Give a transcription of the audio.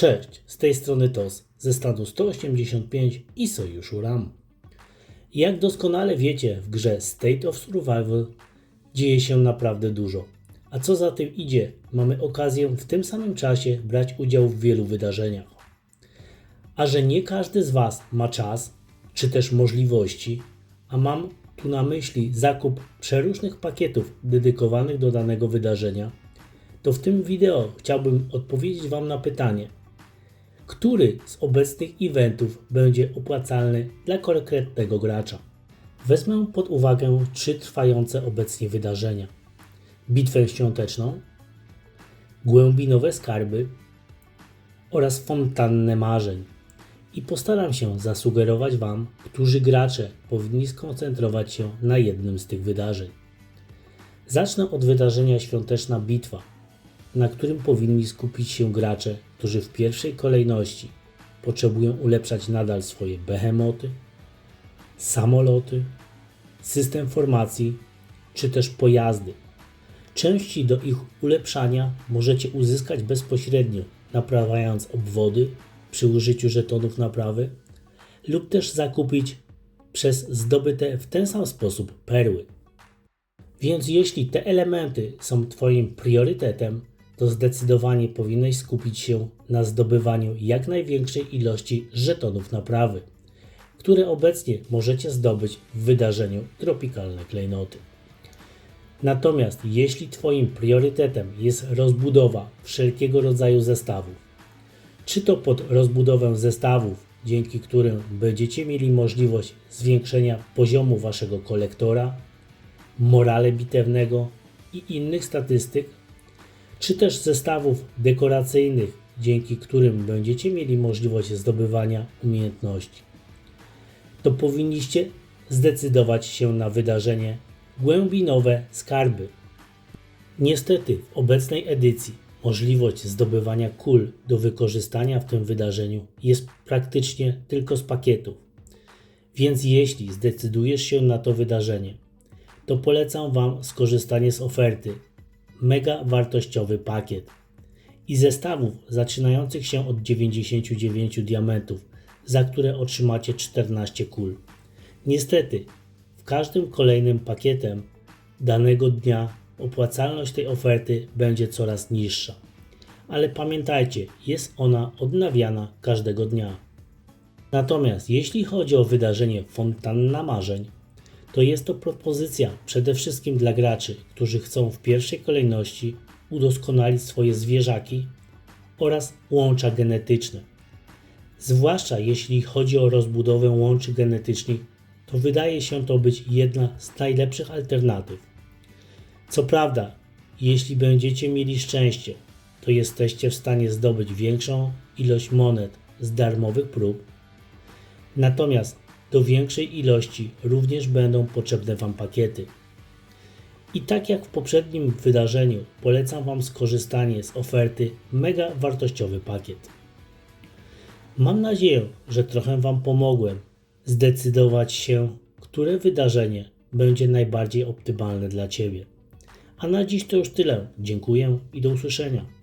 Cześć, z tej strony TOS ze stanu 185 i Sojuszu RAM. Jak doskonale wiecie, w grze State of Survival dzieje się naprawdę dużo. A co za tym idzie, mamy okazję w tym samym czasie brać udział w wielu wydarzeniach. A że nie każdy z Was ma czas, czy też możliwości, a mam tu na myśli zakup przeróżnych pakietów dedykowanych do danego wydarzenia, to w tym wideo chciałbym odpowiedzieć Wam na pytanie, który z obecnych eventów będzie opłacalny dla konkretnego gracza. Wezmę pod uwagę trzy trwające obecnie wydarzenia: Bitwę Świąteczną, Głębinowe Skarby oraz Fontannę Marzeń i postaram się zasugerować Wam, którzy gracze powinni skoncentrować się na jednym z tych wydarzeń. Zacznę od wydarzenia Świąteczna Bitwa, na którym powinni skupić się gracze, którzy w pierwszej kolejności potrzebują ulepszać nadal swoje behemoty, samoloty, system formacji czy też pojazdy. Części do ich ulepszania możecie uzyskać bezpośrednio naprawiając obwody przy użyciu żetonów naprawy lub też zakupić przez zdobyte w ten sam sposób perły. Więc jeśli te elementy są Twoim priorytetem, to zdecydowanie powinieneś skupić się na zdobywaniu jak największej ilości żetonów naprawy, które obecnie możecie zdobyć w wydarzeniu Tropikalne Klejnoty. Natomiast jeśli Twoim priorytetem jest rozbudowa wszelkiego rodzaju zestawów, czy to pod rozbudowę zestawów, dzięki którym będziecie mieli możliwość zwiększenia poziomu Waszego kolektora, morale bitewnego i innych statystyk, czy też zestawów dekoracyjnych, dzięki którym będziecie mieli możliwość zdobywania umiejętności, to powinniście zdecydować się na wydarzenie Głębinowe Skarby. Niestety w obecnej edycji możliwość zdobywania kul do wykorzystania w tym wydarzeniu jest praktycznie tylko z pakietów. Więc jeśli zdecydujesz się na to wydarzenie, to polecam Wam skorzystanie z oferty mega wartościowy pakiet i zestawów zaczynających się od 99 diamentów, za które otrzymacie 14 kul. Niestety, w każdym kolejnym pakietem danego dnia opłacalność tej oferty będzie coraz niższa. Ale pamiętajcie, jest ona odnawiana każdego dnia. Natomiast jeśli chodzi o wydarzenie Fontanna Marzeń, to jest to propozycja przede wszystkim dla graczy, którzy chcą w pierwszej kolejności udoskonalić swoje zwierzaki oraz łącza genetyczne. Zwłaszcza jeśli chodzi o rozbudowę łączy genetycznych, to wydaje się to być jedna z najlepszych alternatyw. Co prawda, jeśli będziecie mieli szczęście, to jesteście w stanie zdobyć większą ilość monet z darmowych prób. Natomiast do większej ilości również będą potrzebne Wam pakiety. I tak jak w poprzednim wydarzeniu, polecam Wam skorzystanie z oferty mega wartościowy pakiet. Mam nadzieję, że trochę Wam pomogłem zdecydować się, które wydarzenie będzie najbardziej optymalne dla Ciebie. A na dziś to już tyle. Dziękuję i do usłyszenia.